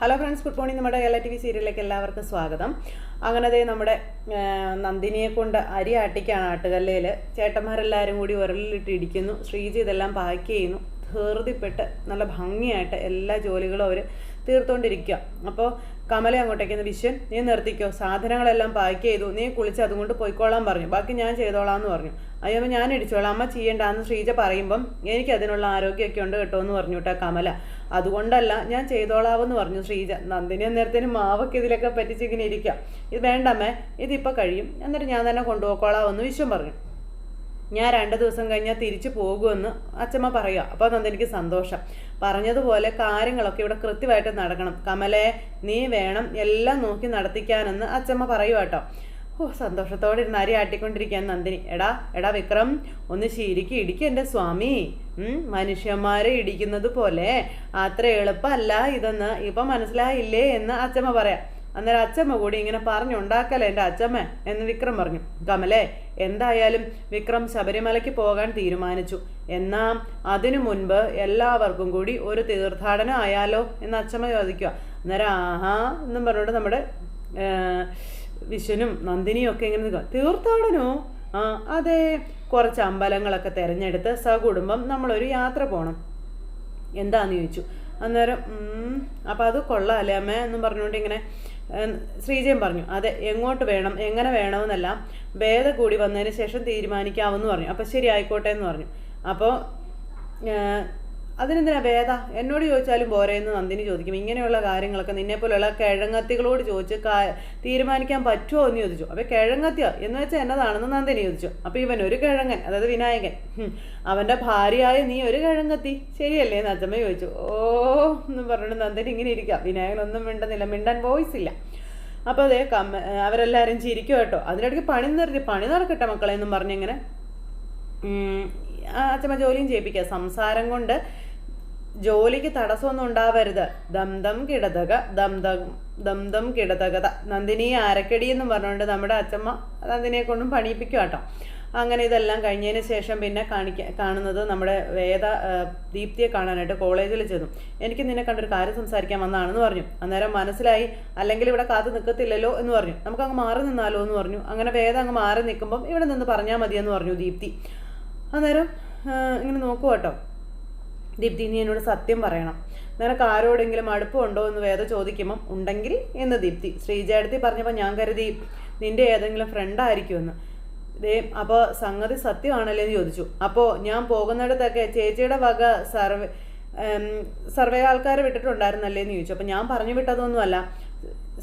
Hello friends good morning നമ്മുടെ Kerala T V സീരിയലിലേക്ക് എല്ലാവർക്കും സ്വാഗതം. അങ്ങനെ ദേ നമ്മുടെ നന്ദിനിയെ കൊണ്ട് അരി ആട്ടിക്കാണ് ആട്ടുകല്ലയിൽ ചേട്ടന്മാരെല്ലാവരും കൂടി ഉരലിലിട്ട് ഇടിക്കുന്നു ശ്രീജി ഇതെല്ലാം പാക്ക് ചെയ്യുന്നു. ധൃതിപ്പെട്ട് നല്ല ഭംഗിയായിട്ട് എല്ലാ ജോലികളും അവർ തീർത്തുകൊണ്ടിരിക്കുക അപ്പോൾ കമല അങ്ങോട്ടേക്ക് ഒന്ന് വിശ്വൻ നീ നിർത്തിക്കോ. സാധനങ്ങളെല്ലാം പാക്ക് ചെയ്തു. നീ കുളിച്ച് അതുകൊണ്ട് പോയിക്കോളാൻ പറഞ്ഞു. ബാക്കി ഞാൻ ചെയ്തോളാം എന്ന് പറഞ്ഞു. അയ്യോ ഞാൻ ഇടിച്ചോളാം. അമ്മ ചെയ്യണ്ടെന്ന് ശ്രീജ പറയുമ്പം എനിക്ക് അതിനുള്ള ആരോഗ്യമൊക്കെ ഉണ്ട് കേട്ടോ എന്ന് പറഞ്ഞു കേട്ടോ കമല. അതുകൊണ്ടല്ല ഞാൻ ചെയ്തോളാവെന്ന് പറഞ്ഞു ശ്രീജ. നന്ദിനി അന്നേരത്തിന് മാവൊക്കെ ഇതിലൊക്കെ പറ്റിച്ച് ഇങ്ങനെ ഇരിക്കാം. ഇത് വേണ്ടമ്മേ ഇതിപ്പോൾ കഴിയും. എന്നിട്ട് ഞാൻ തന്നെ കൊണ്ടുപോയിക്കോളാമെന്ന് വിശ്വം പറഞ്ഞു. ഞാൻ രണ്ട് ദിവസം കഴിഞ്ഞാൽ തിരിച്ചു പോകുമെന്ന് അച്ഛമ്മ പറയുക. അപ്പോൾ അതെനിക്ക് സന്തോഷം. പറഞ്ഞതുപോലെ കാര്യങ്ങളൊക്കെ ഇവിടെ കൃത്യമായിട്ട് നടക്കണം. കമലെ നീ വേണം എല്ലാം നോക്കി നടത്തിക്കാനെന്ന് അച്ഛമ്മ പറയുക കേട്ടോ ഓ സന്തോഷത്തോടെ ഇരുന്ന് അരി ആട്ടിക്കൊണ്ടിരിക്കാൻ നന്ദിനി. എടാ എടാ വിക്രം ഒന്ന് ശീലിക്ക് ഇടിക്കും എന്റെ സ്വാമി. മനുഷ്യന്മാരെ ഇടിക്കുന്നത് പോലെ. അത്ര എളുപ്പമല്ല ഇതെന്ന്. ഇപ്പം മനസ്സിലായില്ലേ എന്ന് അച്ഛമ്മ പറയാം. അന്നേരം അച്ഛമ്മ കൂടി ഇങ്ങനെ പറഞ്ഞുണ്ടാക്കല എന്റെ അച്ഛമ്മ എന്ന് വിക്രം പറഞ്ഞു. കമലേ എന്തായാലും വിക്രം ശബരിമലയ്ക്ക് പോകാൻ തീരുമാനിച്ചു. എന്നാ അതിനു മുൻപ് എല്ലാവർക്കും കൂടി ഒരു തീർത്ഥാടനം ആയാലോ എന്ന് അച്ഛമ്മ ചോദിക്കുക. അന്നേരം ആഹാ എന്നും പറഞ്ഞുകൊണ്ട് നമ്മുടെ വിശ്വനും നന്ദിനിയും ഒക്കെ ഇങ്ങനെ നിൽക്കുക. തീർത്ഥാടനോ? ആ അതെ. കുറച്ച് അമ്പലങ്ങളൊക്കെ തിരഞ്ഞെടുത്ത് സകുടുംബം നമ്മളൊരു യാത്ര പോകണം എന്താന്ന് ചോദിച്ചു. അന്നേരം അപ്പം അത് കൊള്ളാമല്ലേ അമ്മ എന്നും പറഞ്ഞുകൊണ്ട് ഇങ്ങനെ ശ്രീജയൻ പറഞ്ഞു. അതെ എങ്ങോട്ട് വേണം എങ്ങനെ വേണമെന്നെല്ലാം ഭേദ കൂടി വന്നതിന് ശേഷം തീരുമാനിക്കാമെന്ന് പറഞ്ഞു. അപ്പം ശരി ആയിക്കോട്ടെ എന്ന് പറഞ്ഞു അപ്പോൾ അതിനെന്തിനാ ഭേദ? എന്നോട് ചോദിച്ചാലും പോരെ എന്ന് നന്ദിനി ചോദിക്കും. ഇങ്ങനെയുള്ള കാര്യങ്ങളൊക്കെ നിന്നെ പോലെയുള്ള കിഴങ്ങത്തികളോട് ചോദിച്ച് തീരുമാനിക്കാൻ പറ്റുമോ എന്ന് ചോദിച്ചു. അപ്പോൾ കിഴങ്ങത്തിയോ എന്ന് വെച്ചാൽ എന്നതാണെന്ന് നന്ദിനി ചോദിച്ചു. അപ്പോൾ ഇവൻ ഒരു കിഴങ്ങൻ അതായത് വിനായകൻ. അവന്റെ ഭാര്യയായ നീ ഒരു കിഴങ്ങത്തി. ശരിയല്ലേ എന്ന് അച്ഛമ്മ ചോദിച്ചു. ഓ എന്ന് പറഞ്ഞിട്ട് നന്ദിനി ഇങ്ങനെ ഇരിക്കുക വിനായകൻ ഒന്നും മിണ്ടുന്നില്ല മിണ്ടാൻ വോയിസ് ഇല്ല. അപ്പോൾ അതേ കമ്മ അവരെല്ലാവരും ചിരിക്കും കേട്ടോ. അതിനിടയ്ക്ക് പണി നിർത്തി പണി നടക്കട്ടെ മക്കളെ എന്നും പറഞ്ഞിങ്ങനെ അച്ഛമ്മ ജോലിയും ചെയ്യിപ്പിക്കുക സംസാരം കൊണ്ട് ജോലിക്ക് തടസ്സമൊന്നും ഉണ്ടാവരുത്. ദം ദം കിടതക ദം ദം ദം ദം കിടതകത. നന്ദിനി അരക്കടി എന്ന് പറഞ്ഞുകൊണ്ട് നമ്മുടെ അച്ഛമ്മ നന്ദിനിയെ കൊണ്ടും പണിയിപ്പിക്കും കേട്ടോ അങ്ങനെ ഇതെല്ലാം കഴിഞ്ഞതിന് ശേഷം പിന്നെ കാണിക്ക കാണുന്നത് നമ്മുടെ വേദ ദീപ്തിയെ കാണാനായിട്ട് കോളേജിൽ ചെന്നു. എനിക്ക് നിന്നെ കണ്ടൊരു കാര്യം സംസാരിക്കാൻ വന്നതാണെന്ന് പറഞ്ഞു. അന്നേരം മനസ്സിലായി അല്ലെങ്കിൽ ഇവിടെ കാത്തു നിൽക്കത്തില്ലല്ലോ എന്ന് പറഞ്ഞു. നമുക്ക് അങ്ങ് മാറി നിന്നാലോ എന്ന് പറഞ്ഞു. അങ്ങനെ വേദ അങ്ങ് മാറി നിൽക്കുമ്പം ഇവിടെ നിന്ന് പറഞ്ഞാൽ മതിയെന്ന് പറഞ്ഞു ദീപ്തി. അന്നേരം ഇങ്ങനെ നോക്കൂ കേട്ടോ ദീപ്തി നീ എന്നോട് സത്യം പറയണം. നിനക്ക് ആരോടെങ്കിലും അടുപ്പമുണ്ടോ എന്ന് വേദ ചോദിക്കുമ്പം ഉണ്ടെങ്കിൽ എന്ന് ദീപ്തി. ശ്രീജയടുത്തി പറഞ്ഞപ്പോൾ ഞാൻ കരുതി നിന്റെ ഏതെങ്കിലും ഫ്രണ്ടായിരിക്കുമെന്ന് ദേ അപ്പോൾ സംഗതി സത്യമാണല്ലേ എന്ന് ചോദിച്ചു. അപ്പോൾ ഞാൻ പോകുന്നിടത്തൊക്കെ ചേച്ചിയുടെ വക സർവേ സർവേ ആൾക്കാരെ വിട്ടിട്ടുണ്ടായിരുന്നല്ലേ എന്ന് ചോദിച്ചു. അപ്പോൾ ഞാൻ പറഞ്ഞു വിട്ടതൊന്നുമല്ല.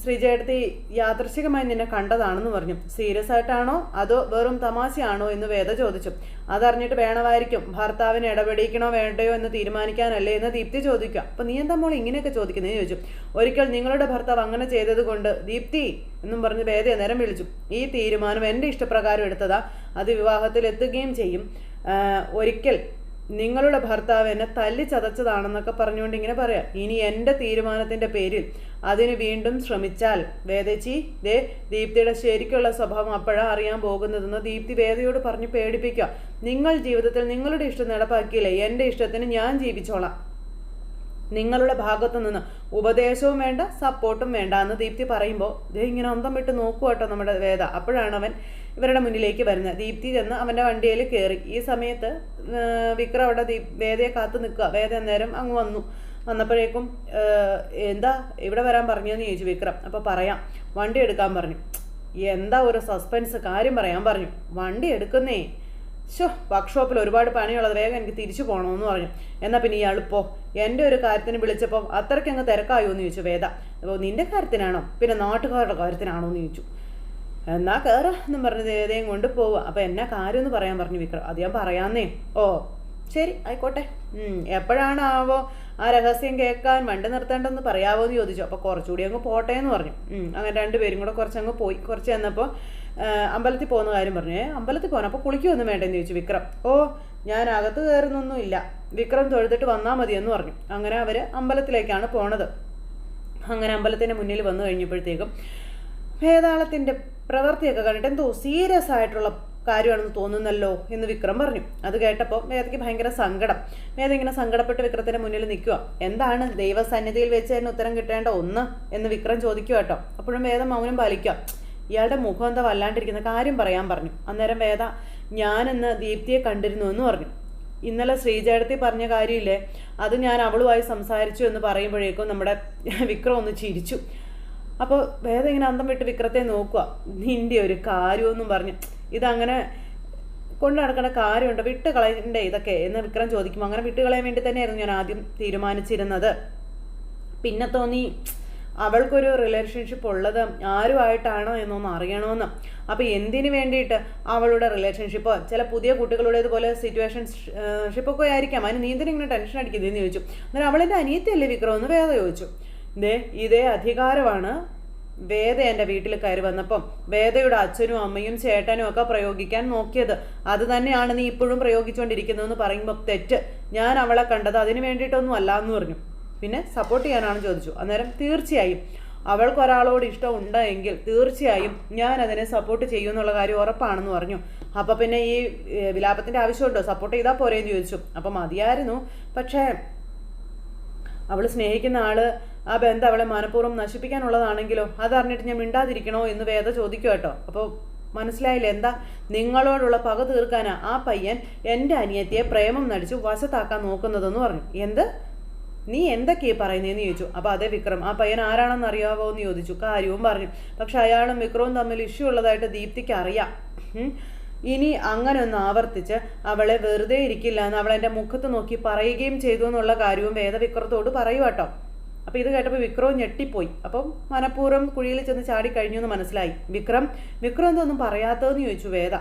ശ്രീജയടുത്തി യാദൃശികമായി നിന്നെ കണ്ടതാണെന്ന് പറഞ്ഞു. സീരിയസ് ആയിട്ടാണോ? അതോ വെറും തമാശയാണോ എന്ന് വേദ ചോദിച്ചു. അതറിഞ്ഞിട്ട് വേണമായിരിക്കും. ഭർത്താവിനെ ഇടപെടിക്കണോ വേണ്ടയോ എന്ന് തീരുമാനിക്കാനല്ലേ എന്ന് ദീപ്തി ചോദിക്കുക. അപ്പം നീ എന്താ മോൾ ഇങ്ങനെയൊക്കെ ചോദിക്കുന്നത് ചോദിച്ചു. ഒരിക്കൽ നിങ്ങളുടെ ഭർത്താവ് അങ്ങനെ ചെയ്തത് കൊണ്ട് ദീപ്തി എന്നും പറഞ്ഞ് വേദയെ നേരം വിളിച്ചു. ഈ തീരുമാനം എന്റെ ഇഷ്ടപ്രകാരം എടുത്തതാ. അത് വിവാഹത്തിൽ എത്തുകയും ചെയ്യും. ഒരിക്കൽ നിങ്ങളുടെ ഭർത്താവ് എന്നെ തല്ലി ചതച്ചതാണെന്നൊക്കെ പറഞ്ഞുകൊണ്ട് ഇങ്ങനെ പറയാം. ഇനി എന്റെ തീരുമാനത്തിന്റെ പേരിൽ അതിന് വീണ്ടും ശ്രമിച്ചാൽ. വേദച്ചി ദേ ദീപ്തിയുടെ ശരിക്കുള്ള സ്വഭാവം അപ്പോഴാണ് അറിയാൻ പോകുന്നതെന്ന് ദീപ്തി വേദയോട് പറഞ്ഞ് പേടിപ്പിക്കുക. നിങ്ങൾ ജീവിതത്തിൽ നിങ്ങളുടെ ഇഷ്ടം നടപ്പാക്കിയില്ലേ? എന്റെ ഇഷ്ടത്തിന് ഞാൻ ജീവിച്ചോളാം. നിങ്ങളുടെ ഭാഗത്തു നിന്ന് ഉപദേശവും വേണ്ട സപ്പോർട്ടും വേണ്ട എന്ന് ദീപ്തി പറയുമ്പോൾ ദേ ഇങ്ങനെ അന്തം വിട്ട് നോക്കുക കേട്ടോ നമ്മുടെ വേദ. അപ്പോഴാണ് അവൻ ഇവരുടെ മുന്നിലേക്ക് വരുന്നത്. ദീപ്തി ചെന്ന് അവന്റെ വണ്ടിയിൽ കയറി ഈ സമയത്ത് വിക്രം അവിടെ ദീപ് വേദയെ കാത്തു നിൽക്കുക. വേദ അന്നേരം അങ്ങ് വന്നു. വന്നപ്പോഴേക്കും എന്താ ഇവിടെ വരാൻ പറഞ്ഞതെന്ന് ചോദിച്ചു വിക്രം. അപ്പോൾ പറയാം വണ്ടി എടുക്കാൻ പറഞ്ഞു. എന്താ ഒരു സസ്പെൻസ് കാര്യം പറയാൻ പറഞ്ഞു. വണ്ടി എടുക്കുന്നേ. ഷോ വർക്ക്ഷോപ്പിൽ ഒരുപാട് പണിയുള്ളത് വേഗം എനിക്ക് തിരിച്ചു പോകണമെന്ന് പറഞ്ഞു. എന്നാൽ പിന്നെ ഇയാൾ പോ. എന്റെ ഒരു കാര്യത്തിന് വിളിച്ചപ്പോൾ അത്രയ്ക്ക് അങ്ങ് തിരക്കായോ എന്ന് ചോദിച്ചു വേദ. അപ്പോൾ നിന്റെ കാര്യത്തിനാണോ? പിന്നെ നാട്ടുകാരുടെ കാര്യത്തിനാണോ എന്ന് ചോദിച്ചു. എന്നാ കയറ എന്നും പറഞ്ഞ് വേദയും കൊണ്ട് പോവുക. അപ്പോൾ എന്നാ കാര്യം എന്ന് പറയാൻ പറഞ്ഞു വിക്രം. അത് ഞാൻ പറയാന്നേ. ഓ ശരി ആയിക്കോട്ടെ. എപ്പോഴാണാവോ? ആ രഹസ്യം കേൾക്കാൻ വണ്ടി നിർത്തേണ്ടെന്ന് പറയാവോ എന്ന് ചോദിച്ചു. അപ്പോൾ കുറച്ചുകൂടി അങ്ങ് പോട്ടെ എന്ന് പറഞ്ഞു അങ്ങനെ രണ്ടുപേരും കൂടെ കുറച്ചങ്ങ് പോയി. കുറച്ച് ചെന്നപ്പോൾ അമ്പലത്തിൽ പോകുന്ന കാര്യം പറഞ്ഞു. അമ്പലത്തിൽ പോകണം അപ്പോൾ കുളിക്കുമൊന്നും വേണ്ടെന്ന് ചോദിച്ചു വിക്രം. ഓ ഞാൻ അകത്ത് കയറുന്നൊന്നും ഇല്ല വിക്രം തൊഴുതിട്ട് വന്നാൽ മതി എന്ന് പറഞ്ഞു. അങ്ങനെ അവർ അമ്പലത്തിലേക്കാണ് പോണത്. അങ്ങനെ അമ്പലത്തിന്റെ മുന്നിൽ വന്നു കഴിഞ്ഞപ്പോഴത്തേക്കും വേതാളത്തിന്റെ പ്രവൃത്തിയൊക്കെ കണ്ടിട്ട് എന്തോ സീരിയസ് ആയിട്ടുള്ള കാര്യമാണെന്ന് തോന്നുന്നല്ലോ എന്ന് വിക്രം പറഞ്ഞു. അത് കേട്ടപ്പോൾ വേദയ്ക്ക് ഭയങ്കര സങ്കടം. വേദ ഇങ്ങനെ സങ്കടപ്പെട്ട് വിക്രത്തിന്റെ മുന്നിൽ നിൽക്കുക എന്താണ് ദൈവസന്നിധിയിൽ വെച്ച് തന്നെ ഉത്തരം കിട്ടേണ്ട ഒന്ന് എന്ന് വിക്രം ചോദിക്കുക കേട്ടോ. അപ്പോഴും വേദ മൗനം പാലിക്കുക ഇയാളുടെ മുഖം എന്താ വല്ലാണ്ടിരിക്കുന്ന കാര്യം പറയാൻ പറഞ്ഞു. അന്നേരം വേദ ഞാനെന്ന് ദീപ്തിയെ കണ്ടിരുന്നു എന്ന് പറഞ്ഞു. ഇന്നലെ ശ്രീജേടത്തി പറഞ്ഞ കാര്യമില്ലേ? അത് ഞാൻ അവളുമായി സംസാരിച്ചു എന്ന് പറയുമ്പോഴേക്കും നമ്മുടെ വിക്രം ഒന്ന് ചിരിച്ചു. അപ്പോൾ വേറെ ഇങ്ങനെ അന്തം വിട്ട് വിക്രത്തെ നോക്കുക. നിന്റെ ഒരു കാര്യമൊന്നും പറഞ്ഞ്. ഇതങ്ങനെ കൊണ്ടു നടക്കേണ്ട കാര്യമുണ്ട്? വിട്ട് കളയണ്ടേ ഇതൊക്കെ? എന്ന് വിക്രം ചോദിക്കും അങ്ങനെ വിട്ട് കളയാൻ വേണ്ടി തന്നെയായിരുന്നു ഞാൻ ആദ്യം തീരുമാനിച്ചിരുന്നത്. പിന്നെ തോന്നി അവൾക്കൊരു റിലേഷൻഷിപ്പ് ഉള്ളത് ആരുമായിട്ടാണോ എന്നൊന്ന് അറിയണമെന്ന് അപ്പോൾ എന്തിനു വേണ്ടിയിട്ട് അവളുടെ റിലേഷൻഷിപ്പ് ചില പുതിയ കുട്ടികളുടെ ഇതുപോലെ സിറ്റുവേഷൻ ഷിപ്പൊക്കെ ആയിരിക്കാം. അതിന് നീ ഇങ്ങനെ ടെൻഷൻ അടിക്കുന്നതെന്ന് ചോദിച്ചു. അന്നേരം അവളെന്റെ അനിയത്തിയല്ലേ വിക്രം? എന്ന് വേദ ചോദിച്ചു. ദേ ഇതേ അധികാരമാണ്. വേദ എന്റെ വീട്ടിൽ കയറി വന്നപ്പം വേദയുടെ അച്ഛനും അമ്മയും ചേട്ടനും ഒക്കെ പ്രയോഗിക്കാൻ നോക്കിയത്. അത് തന്നെയാണ് നീ ഇപ്പോഴും പ്രയോഗിച്ചുകൊണ്ടിരിക്കുന്നതെന്ന് പറയുമ്പോൾ തെറ്റ്. ഞാൻ അവളെ കണ്ടത് അതിന് വേണ്ടിയിട്ടൊന്നും അല്ല എന്ന് പറഞ്ഞു. പിന്നെ സപ്പോർട്ട് ചെയ്യാനാണ് ചോദിച്ചു. അന്നേരം തീർച്ചയായും അവൾക്ക് ഒരാളോട് ഇഷ്ടം ഉണ്ടെങ്കിൽ തീർച്ചയായും ഞാൻ അതിനെ സപ്പോർട്ട് ചെയ്യും എന്നുള്ള കാര്യം ഉറപ്പാണെന്ന് പറഞ്ഞു. അപ്പോൾ പിന്നെ ഈ വിലാപത്തിന്റെ ആവശ്യമുണ്ടോ? സപ്പോർട്ട് ചെയ്താൽ പോരേന്ന് ചോദിച്ചു. അപ്പം മതിയായിരുന്നു. പക്ഷേ അവൾ സ്നേഹിക്കുന്ന ആൾ ആ ബന്ധം അവളെ മനഃപൂർവം നശിപ്പിക്കാനുള്ളതാണെങ്കിലോ അതറിഞ്ഞിട്ട് ഞാൻ മിണ്ടാതിരിക്കണോ എന്ന് വേദ ചോദിക്കും കേട്ടോ. അപ്പോൾ മനസ്സിലായില്ല എന്താ? നിങ്ങളോടുള്ള പക തീർക്കാനാ ആ പയ്യൻ എന്റെ അനിയത്തിയെ പ്രേമം നടിച്ചു വശത്താക്കാൻ നോക്കുന്നതെന്ന് പറഞ്ഞു. എന്ത്? നീ എന്തൊക്കെയാ പറയുന്നതെന്ന് ചോദിച്ചു. അപ്പോൾ അതേ വിക്രം ആ പയ്യൻ ആരാണെന്ന് അറിയാവോ എന്ന് ചോദിച്ചു. കാര്യവും പറഞ്ഞു. പക്ഷെ അയാളും വിക്രവും തമ്മിൽ ഇഷ്യൂ ഉള്ളതായിട്ട് ദീപ്തിക്ക് അറിയാം. ഇനി അങ്ങനെ ഒന്ന് ആവർത്തിച്ച് അവളെ വെറുതെ ഇരിക്കില്ല എന്ന് അവൾ എന്റെ മുഖത്ത് നോക്കി പറയുകയും ചെയ്തു എന്നുള്ള കാര്യവും വേദവിക്രത്തോട് പറയൂ കേട്ടോ. അപ്പോൾ ഇത് കേട്ടപ്പോൾ വിക്രവും ഞെട്ടിപ്പോയി. അപ്പം മനഃപൂർവം കുഴിയിൽ ചെന്ന് ചാടി കഴിഞ്ഞു എന്ന് മനസ്സിലായി. വിക്രം വിക്രം എന്തൊന്നും പറയാത്തതെന്ന് ചോദിച്ചു വേദ.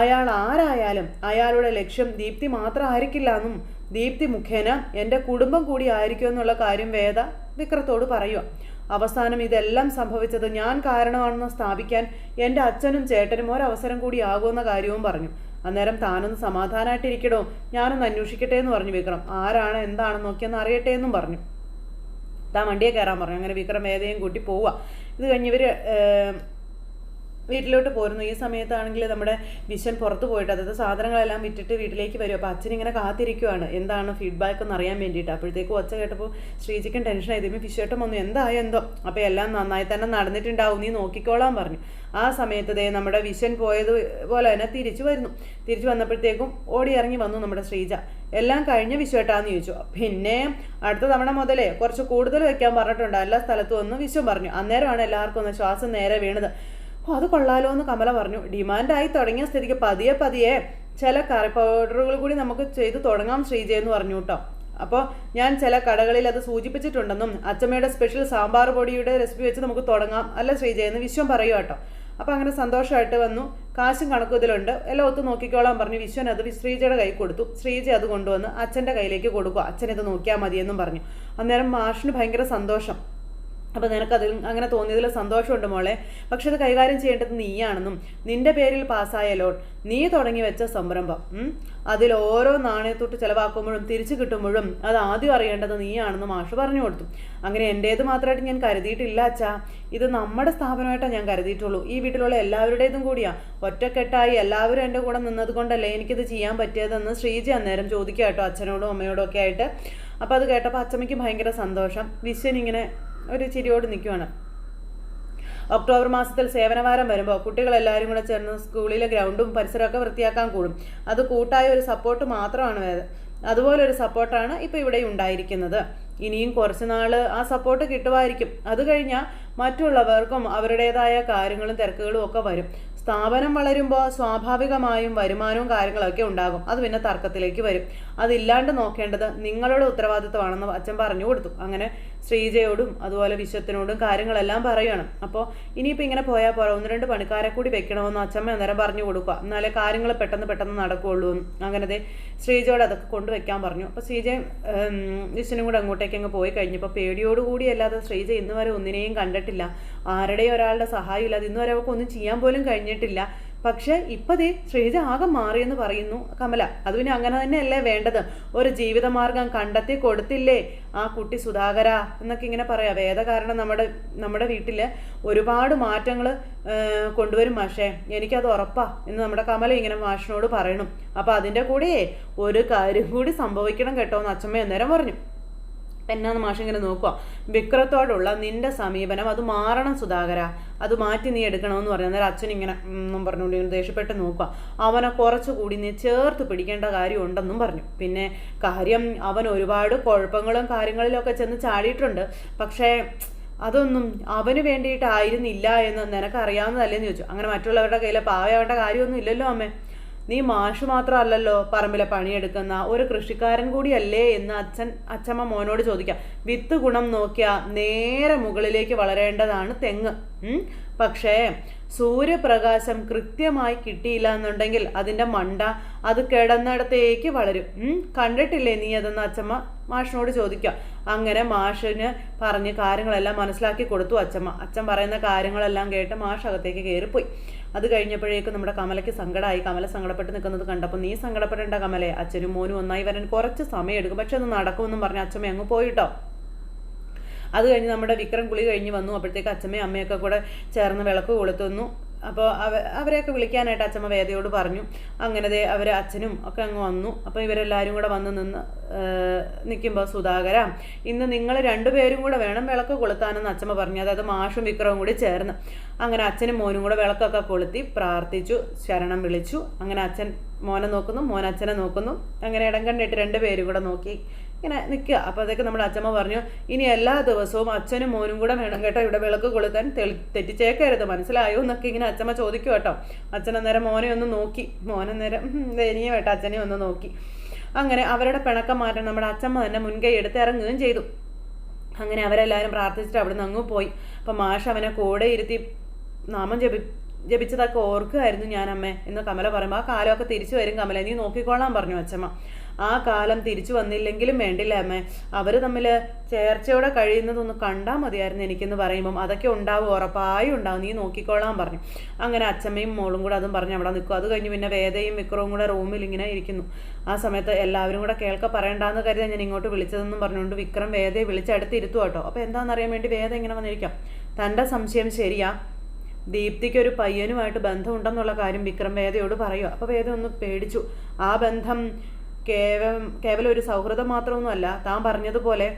അയാൾ ആരായാലും അയാളുടെ ലക്ഷ്യം ദീപ്തി മാത്രം ആയിരിക്കില്ല എന്നും ദീപ്തി മുഖേന എന്റെ കുടുംബം കൂടി ആയിരിക്കും എന്നുള്ള കാര്യം വേദ വിക്രത്തോട് പറയുക. അവസാനം ഇതെല്ലാം സംഭവിച്ചത് ഞാൻ കാരണമാണെന്ന് സ്ഥാപിക്കാൻ എന്റെ അച്ഛനും ചേട്ടനും ഒരവസരം കൂടി ആകുമെന്ന കാര്യവും പറഞ്ഞു. അന്നേരം താനൊന്ന് സമാധാനമായിട്ടിരിക്കടോ ഞാനൊന്ന് അന്വേഷിക്കട്ടെ എന്ന് പറഞ്ഞു വിക്രം. ആരാണ് എന്താണെന്ന് നോക്കിയെന്ന് അറിയട്ടെ എന്നും പറഞ്ഞു. താൻ വണ്ടിയെ കയറാൻ പറഞ്ഞു. അങ്ങനെ വിക്രം ഏതെയും കൂട്ടി പോവുക. ഇത് കഴിഞ്ഞ് ഇവർ വീട്ടിലോട്ട് പോരുന്നു. ഈ സമയത്താണെങ്കിൽ നമ്മുടെ വിഷൻ പുറത്ത് പോയിട്ട് അതായത് സാധനങ്ങളെല്ലാം വിറ്റിട്ട് വീട്ടിലേക്ക് വരും. അപ്പോൾ അച്ഛൻ ഇങ്ങനെ കാത്തിരിക്കുവാണ്. എന്താണ് ഫീഡ്ബാക്ക് എന്ന് അറിയാൻ വേണ്ടിയിട്ട്. അപ്പോഴത്തേക്കും ഒച്ച കേട്ടപ്പോൾ ശ്രീജിക്കൻ ടെൻഷനായി ഇതിന് വിശ്വേട്ടം വന്നു. എന്തായോ എന്തോ? അപ്പോൾ എല്ലാം നന്നായി തന്നെ നടന്നിട്ടുണ്ടാവും. നീ നോക്കിക്കോളാൻ പറഞ്ഞു. ആ സമയത്ത് ദേ നമ്മുടെ വിഷൻ പോയത് പോലെ തന്നെ തിരിച്ചു വരുന്നു. തിരിച്ചു വന്നപ്പോഴത്തേക്കും ഓടി ഇറങ്ങി വന്നു നമ്മുടെ ശ്രീജ. എല്ലാം കഴിഞ്ഞ വിശ്വട്ടാന്ന് ചോദിച്ചു. പിന്നെ അടുത്ത തവണ മുതലേ കുറച്ച് കൂടുതൽ വെക്കാൻ പറഞ്ഞിട്ടുണ്ട്. എല്ലാ സ്ഥലത്തും ഒന്ന് വിശ്വം പറഞ്ഞു. അന്നേരമാണ് എല്ലാവർക്കും ഒന്ന് ശ്വാസം നേരെ വീണത്. ഓ അത് കൊള്ളാലോ എന്ന് കമല പറഞ്ഞു. ഡിമാൻഡായി തുടങ്ങിയ സ്ഥിതിക്ക് പതിയെ പതിയെ ചില കറി പൗഡറുകൾ കൂടി നമുക്ക് ചെയ്ത് തുടങ്ങാം ശ്രീജ എന്ന് പറഞ്ഞു കേട്ടോ. അപ്പോൾ ഞാൻ ചില കടകളിൽ അത് സൂചിപ്പിച്ചിട്ടുണ്ടെന്നും അച്ചമ്മയുടെ സ്പെഷ്യൽ സാമ്പാർ പൊടിയുടെ റെസിപ്പി വെച്ച് നമുക്ക് തുടങ്ങാം. അല്ല ശ്രീജ എന്ന് വിശ്വം പറയുക കേട്ടോ. അപ്പോൾ അങ്ങനെ സന്തോഷമായിട്ട് വന്നു. കാശും കണക്കും ഇതിലുണ്ട്. എല്ലാം ഒത്തു നോക്കിക്കോളാൻ പറഞ്ഞു. വിശ്വൻ അത് ശ്രീജയുടെ കൈ കൊടുത്തു. ശ്രീജ അത് കൊണ്ടുവന്ന് അച്ഛന്റെ കയ്യിലേക്ക് കൊടുക്കുക. അച്ഛൻ ഇത് നോക്കിയാൽ മതിയെന്നും പറഞ്ഞു. അന്നേരം മാഷിന് ഭയങ്കര സന്തോഷം. അപ്പോൾ നിനക്കതിൽ അങ്ങനെ തോന്നിയതിൽ സന്തോഷമുണ്ട് മോളെ. പക്ഷെ അത് കൈകാര്യം ചെയ്യേണ്ടത് നീയാണെന്നും. നിന്റെ പേരിൽ പാസ്സായ ലോൺ നീ തുടങ്ങി വെച്ച സംരംഭം. അതിൽ ഓരോ നാണയത്തൊട്ട് ചിലവാക്കുമ്പോഴും തിരിച്ചു കിട്ടുമ്പോഴും അത് ആദ്യം അറിയേണ്ടത് നീയാണെന്ന് മാഷ് പറഞ്ഞു കൊടുത്തു. അങ്ങനെ എന്റേത് മാത്രമായിട്ട് ഞാൻ കരുതിയിട്ടില്ല അച്ഛാ. ഇത് നമ്മുടെ സ്ഥാപനമായിട്ടാണ് ഞാൻ കരുതിയിട്ടുള്ളൂ. ഈ വീട്ടിലുള്ള എല്ലാവരുടേതും കൂടിയാ. ഒറ്റക്കെട്ടായി എല്ലാവരും എന്റെ കൂടെ നിന്നത് കൊണ്ടല്ലേ എനിക്കിത് ചെയ്യാൻ പറ്റിയതെന്ന് ശ്രീജി അന്നേരം ചോദിക്കുക കേട്ടോ അച്ഛനോടും അമ്മയോടും ഒക്കെ ആയിട്ട്. അപ്പോൾ അത് കേട്ടപ്പോൾ അച്ഛമ്മയ്ക്ക് ഭയങ്കര സന്തോഷം. വിശ്വൻ ഇങ്ങനെ ഒരു ചിരിയോട് നിൽക്കുവാണ്. ഒക്ടോബർ മാസത്തിൽ സേവനവാരം വരുമ്പോൾ കുട്ടികളെല്ലാവരും കൂടെ ചേർന്ന് സ്കൂളിലെ ഗ്രൗണ്ടും പരിസരമൊക്കെ വൃത്തിയാക്കാൻ കൂടും. അത് കൂട്ടായ ഒരു സപ്പോർട്ട് മാത്രമാണ് വേദ അതുപോലെ ഒരു സപ്പോർട്ടാണ് ഇപ്പോൾ ഇവിടെ ഉണ്ടായിരിക്കുന്നത്. ഇനിയും കുറച്ച് നാൾ ആ സപ്പോർട്ട് കിട്ടുമായിരിക്കും അത് കഴിഞ്ഞാൽ മറ്റുള്ളവർക്കും അവരുടേതായ കാര്യങ്ങളും തിരക്കുകളും ഒക്കെ വരും. സ്ഥാപനം വളരുമ്പോൾ സ്വാഭാവികമായും വരുമാനവും കാര്യങ്ങളൊക്കെ ഉണ്ടാകും. അത് പിന്നെ തർക്കത്തിലേക്ക് വരും. അതില്ലാണ്ട് നോക്കേണ്ടത് നിങ്ങളുടെ ഉത്തരവാദിത്വമാണെന്ന് അച്ഛൻ പറഞ്ഞു കൊടുത്തു. അങ്ങനെ ശ്രീജയോടും അതുപോലെ വിശ്വത്തിനോടും കാര്യങ്ങളെല്ലാം പറയണം അപ്പോൾ ഇനിയിപ്പോൾ ഇങ്ങനെ പോയാൽ പോരാ ഒന്ന് രണ്ട് പണിക്കാരെ കൂടി വെക്കണമെന്ന് അച്ഛമ്മ അന്നേരം പറഞ്ഞു കൊടുക്കുക. എന്നാലേ കാര്യങ്ങൾ പെട്ടെന്ന് പെട്ടെന്ന് നടക്കുകയുള്ളൂ അങ്ങനെ അങ്ങനത്തെ ശ്രീജയോട് അതൊക്കെ കൊണ്ടുവയ്ക്കാൻ പറഞ്ഞു. അപ്പോൾ ശ്രീജ വിശ്വനും കൂടെ അങ്ങോട്ടേക്ക് അങ്ങ് പോയി കഴിഞ്ഞപ്പോൾ പേടിയോടുകൂടി അല്ലാതെ ശ്രീജ ഇന്ന് വരെ ഒന്നിനെയും കണ്ടിട്ടില്ല. ആരുടെയും ഒരാളുടെ സഹായം ഇല്ലാതെ ഇന്ന് വരെ അവൾക്ക് ഒന്നും ചെയ്യാൻ പോലും കഴിഞ്ഞിട്ടില്ല. പക്ഷെ ഇപ്പതേ ശ്രീജ ആകെ മാറിയെന്ന് പറയുന്നു. കമല അത് പിന്നെ അങ്ങനെ തന്നെയല്ലേ വേണ്ടത്? ഒരു ജീവിതമാർഗം കണ്ടെത്തി കൊടുത്തില്ലേ ആ കുട്ടി സുധാകര എന്നൊക്കെ ഇങ്ങനെ പറയാം. വേദ കാരണം നമ്മുടെ നമ്മുടെ വീട്ടിൽ ഒരുപാട് മാറ്റങ്ങൾ കൊണ്ടുവരും മാഷേ. എനിക്കത് ഉറപ്പാ എന്ന് നമ്മുടെ കമല ഇങ്ങനെ മാഷിനോട് പറയണം. അപ്പം അതിന്റെ കൂടെ ഒരു കാര്യം കൂടി സംഭവിക്കണം കേട്ടോ എന്ന് അച്ഛമ്മ അന്നേരം പറഞ്ഞു. എന്നാന്ന് മാഷ് ഇങ്ങനെ നോക്കുക വിക്രത്തോടുള്ള നിന്റെ സമീപനം അത് മാറണം സുധാകര. അത് മാറ്റി നീ എടുക്കണമെന്ന് പറഞ്ഞു അന്നേരം അച്ഛൻ ഇങ്ങനെ ഒന്നും പറഞ്ഞുകൊണ്ട് ദേഷ്യപ്പെട്ട് നോക്കുക അവനെ കുറച്ചുകൂടി നീ ചേർത്ത് പിടിക്കേണ്ട കാര്യം ഉണ്ടെന്നും പറഞ്ഞു. പിന്നെ കാര്യം അവൻ ഒരുപാട് കുഴപ്പങ്ങളും കാര്യങ്ങളിലൊക്കെ ചെന്ന് ചാടിയിട്ടുണ്ട്. പക്ഷേ അതൊന്നും അവന് വേണ്ടിയിട്ടായിരുന്നില്ല എന്ന് നിനക്കറിയാവുന്നതല്ലേന്ന് ചോദിച്ചു. അങ്ങനെ മറ്റുള്ളവരുടെ കയ്യിലെ പാവയാവേണ്ട കാര്യമൊന്നും ഇല്ലല്ലോ അമ്മേ. നീ മാഷ് മാത്രമല്ലല്ലോ പറമ്പിലെ പണിയെടുക്കുന്ന. ഒരു കൃഷിക്കാരൻ കൂടിയല്ലേ എന്ന് അച്ഛൻ അച്ഛമ്മ മോനോട് ചോദിക്കാം. വിത്ത് ഗുണം നോക്കിയാൽ നേരെ മുകളിലേക്ക് വളരേണ്ടതാണ് തെങ്ങ്. പക്ഷേ സൂര്യപ്രകാശം കൃത്യമായി കിട്ടിയില്ല എന്നുണ്ടെങ്കിൽ അതിന്റെ മണ്ട അത് കിടന്നിടത്തേക്ക് വളരും. കണ്ടിട്ടില്ലേ നീ അതെന്ന് അച്ഛമ്മ മാഷിനോട് ചോദിക്കാം അങ്ങനെ മാഷിന് പറഞ്ഞ് കാര്യങ്ങളെല്ലാം മനസ്സിലാക്കി കൊടുത്തു അച്ഛമ്മ അച്ഛൻ പറയുന്ന കാര്യങ്ങളെല്ലാം കേട്ട് മാഷ് അകത്തേക്ക് കയറിപ്പോയി. അത് കഴിഞ്ഞപ്പോഴേക്കും നമ്മുടെ കമലയ്ക്ക് സങ്കടമായി കമല സങ്കടപ്പെട്ട് നിൽക്കുന്നത് കണ്ടപ്പോൾ നീ സങ്കടപ്പെടേണ്ട കമലേ അച്ഛനും മോനും ഒന്നായി വരാൻ കുറച്ച് സമയം എടുക്കും പക്ഷെ അത് നടക്കുമെന്നും പറഞ്ഞ് അച്ഛമ്മ അങ്ങ് പോയിട്ടോ. അത് കഴിഞ്ഞ് നമ്മുടെ വിക്രം കുളി കഴിഞ്ഞ് വന്നു. അപ്പോഴത്തേക്ക് അച്ഛമ്മയും അമ്മയൊക്കെ കൂടെ ചേർന്ന് വിളക്ക് കൊളുത്തുന്നു. അപ്പോൾ അവ അവരെയൊക്കെ വിളിക്കാനായിട്ട് അച്ഛമ്മ വേദയോട് പറഞ്ഞു. അങ്ങനെ അവർ അച്ഛനും ഒക്കെ അങ്ങ് വന്നു. അപ്പോൾ ഇവരെല്ലാവരും കൂടെ വന്ന് നിന്ന് നിൽക്കുമ്പോൾ സുധാകര ഇന്ന് നിങ്ങൾ രണ്ടുപേരും കൂടെ വേണം വിളക്ക് കൊളുത്താനെന്ന് അച്ഛമ്മ പറഞ്ഞു. അതായത് മാഷും വിക്രവും കൂടി ചേർന്ന്. അങ്ങനെ അച്ഛനും മോനും കൂടെ വിളക്കൊക്കെ കൊളുത്തി പ്രാർത്ഥിച്ചു ശരണം വിളിച്ചു. അങ്ങനെ അച്ഛൻ മോനെ നോക്കുന്നു മോൻ അച്ഛനെ നോക്കുന്നു. അങ്ങനെ ഇടം കണ്ടിട്ട് രണ്ടുപേരും കൂടെ നോക്കി. ഇങ്ങനെ നിൽക്കുക. അപ്പോൾ അതൊക്കെ നമ്മുടെ അച്ഛമ്മ പറഞ്ഞു. ഇനി എല്ലാ ദിവസവും അച്ഛനും മോനും കൂടെ വേണം കേട്ടോ. ഇവിടെ വിളക്ക് കൊളുത്താൻ തെറ്റിച്ചേക്കരുത്. മനസ്സിലായോ എന്നൊക്കെ ഇങ്ങനെ അച്ഛമ്മ ചോദിക്കും കേട്ടോ. അച്ഛൻ അന്നേരം മോനെ ഒന്ന് നോക്കി. മോനന്നേരം ദയനീയ കേട്ടോ അച്ഛനെ ഒന്ന് നോക്കി. അങ്ങനെ അവരുടെ പിണക്കം മാറ്റാൻ നമ്മുടെ അച്ഛമ്മ തന്നെ മുൻകൈ എടുത്ത് ഇറങ്ങുകയും ചെയ്തു. അങ്ങനെ അവരെല്ലാവരും പ്രാർത്ഥിച്ചിട്ട് അവിടെ നിന്ന് അങ്ങ് പോയി. അപ്പം മാഷ് അവനെ കൂടെ ഇരുത്തി നാമം ജപി ജപിച്ചതൊക്കെ ഓർക്കുമായിരുന്നു ഞാൻ അമ്മേ എന്ന് കമല പറയുമ്പോൾ ആ കാലമൊക്കെ തിരിച്ചു വരും കമല. നീ നോക്കിക്കോളാൻ പറഞ്ഞു അച്ഛമ്മ. ആ കാലം തിരിച്ചു വന്നില്ലെങ്കിലും വേണ്ടില്ല അമ്മേ. അവർ തമ്മിൽ ചേർച്ചയോടെ കഴിയുന്നതൊന്ന് കണ്ടാൽ മതിയായിരുന്നു എനിക്കെന്ന് പറയുമ്പം. അതൊക്കെ ഉണ്ടാവും ഉറപ്പായും ഉണ്ടാവും. നീ നോക്കിക്കോളാൻ പറഞ്ഞു. അങ്ങനെ അച്ഛമ്മയും മോളും കൂടെ അതും പറഞ്ഞ് അവിടെ നിൽക്കും. അത് കഴിഞ്ഞ് പിന്നെ വേദയും വിക്രവും കൂടെ റൂമിൽ ഇങ്ങനെ ഇരിക്കുന്നു. ആ സമയത്ത് എല്ലാവരും കൂടെ കേൾക്ക പറയണ്ടെന്ന് കരുതാൻ ഞാൻ ഇങ്ങോട്ട് വിളിച്ചതെന്നും പറഞ്ഞുകൊണ്ട് വിക്രം വേദയെ വിളിച്ചടുത്തിരുത്തു കേട്ടോ. അപ്പോൾ എന്താണെന്നറിയാൻ വേണ്ടി വേദ ഇങ്ങനെ വന്നിരിക്കാം. തന്റെ സംശയം ശരിയാ. ദീപ്തിക്ക് ഒരു പയ്യനുമായിട്ട് ബന്ധമുണ്ടെന്നുള്ള കാര്യം വിക്രം വേദയോട് പറയുക അപ്പോൾ വേദ ഒന്ന് പേടിച്ചു. ആ ബന്ധം കേവലം കേവലം ഒരു സൗഹൃദം മാത്രമൊന്നുമല്ല താൻ പറഞ്ഞതുപോലെ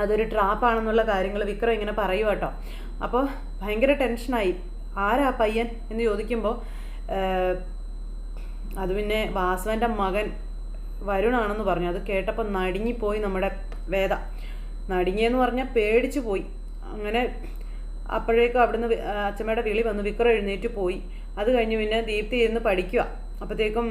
അതൊരു ട്രാപ്പാണെന്നുള്ള കാര്യങ്ങൾ വിക്രം ഇങ്ങനെ പറയുക കേട്ടോ അപ്പോൾ ഭയങ്കര ടെൻഷനായി. ആരാ പയ്യൻ? എന്ന് ചോദിക്കുമ്പോൾ അത് പിന്നെ വാസവന്റെ മകൻ വരുണാണെന്ന് പറഞ്ഞു. അത് കേട്ടപ്പോൾ നടുങ്ങിപ്പോയി നമ്മുടെ വേദ. നടുങ്ങിയെന്ന് പറഞ്ഞാൽ പേടിച്ചു പോയി. അങ്ങനെ അപ്പോഴേക്കും അവിടുന്ന് അച്ഛമ്മയുടെ വിളി വന്ന് വിക്രം എഴുന്നേറ്റ് പോയി. അത് കഴിഞ്ഞ് പിന്നെ ദീപ്തി ഇരുന്ന് പഠിക്കുക അപ്പോഴത്തേക്കും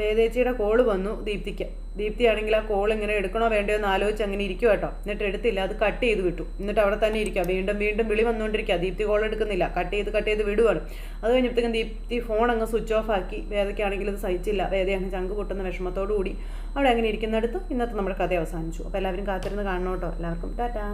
വേദേച്ചിയുടെ കോൾ വന്നു ദീപ്തിക്ക്. ദീപ്തി ആണെങ്കിൽ ആ കോൾ ഇങ്ങനെ എടുക്കണോ വേണ്ടയോ എന്ന് ആലോചിച്ച് അങ്ങനെ ഇരിക്കുക കേട്ടോ എന്നിട്ട് എടുത്തില്ല അത് കട്ട് ചെയ്ത് വിട്ടു. എന്നിട്ട് അവിടെ തന്നെ ഇരിക്കുക വീണ്ടും വീണ്ടും വിളി വന്നുകൊണ്ടിരിക്കുക ദീപ്തി കോൾ എടുക്കുന്നില്ല. കട്ട് ചെയ്ത് കട്ട് ചെയ്ത് വിടുവാണ്. അത് കഴിഞ്ഞപ്പോഴത്തേക്കും ദീപ്തി ഫോൺ അങ്ങ് സ്വിച്ച് ഓഫ് ആക്കി. വേദയ്ക്കാണെങ്കിൽ അത് സഹിച്ചില്ല. വേദ അങ്ങ് ചങ്ക് പൊട്ടുന്ന വിഷമത്തോടു കൂടി അവിടെ അങ്ങനെ ഇരിക്കുന്നിടത്ത് ഇന്നത്തെ നമ്മുടെ കഥ അവസാനിച്ചു. അപ്പോൾ എല്ലാവരും കാത്തിരുന്ന് കാണണം കേട്ടോ എല്ലാവർക്കും ടാറ്റാ.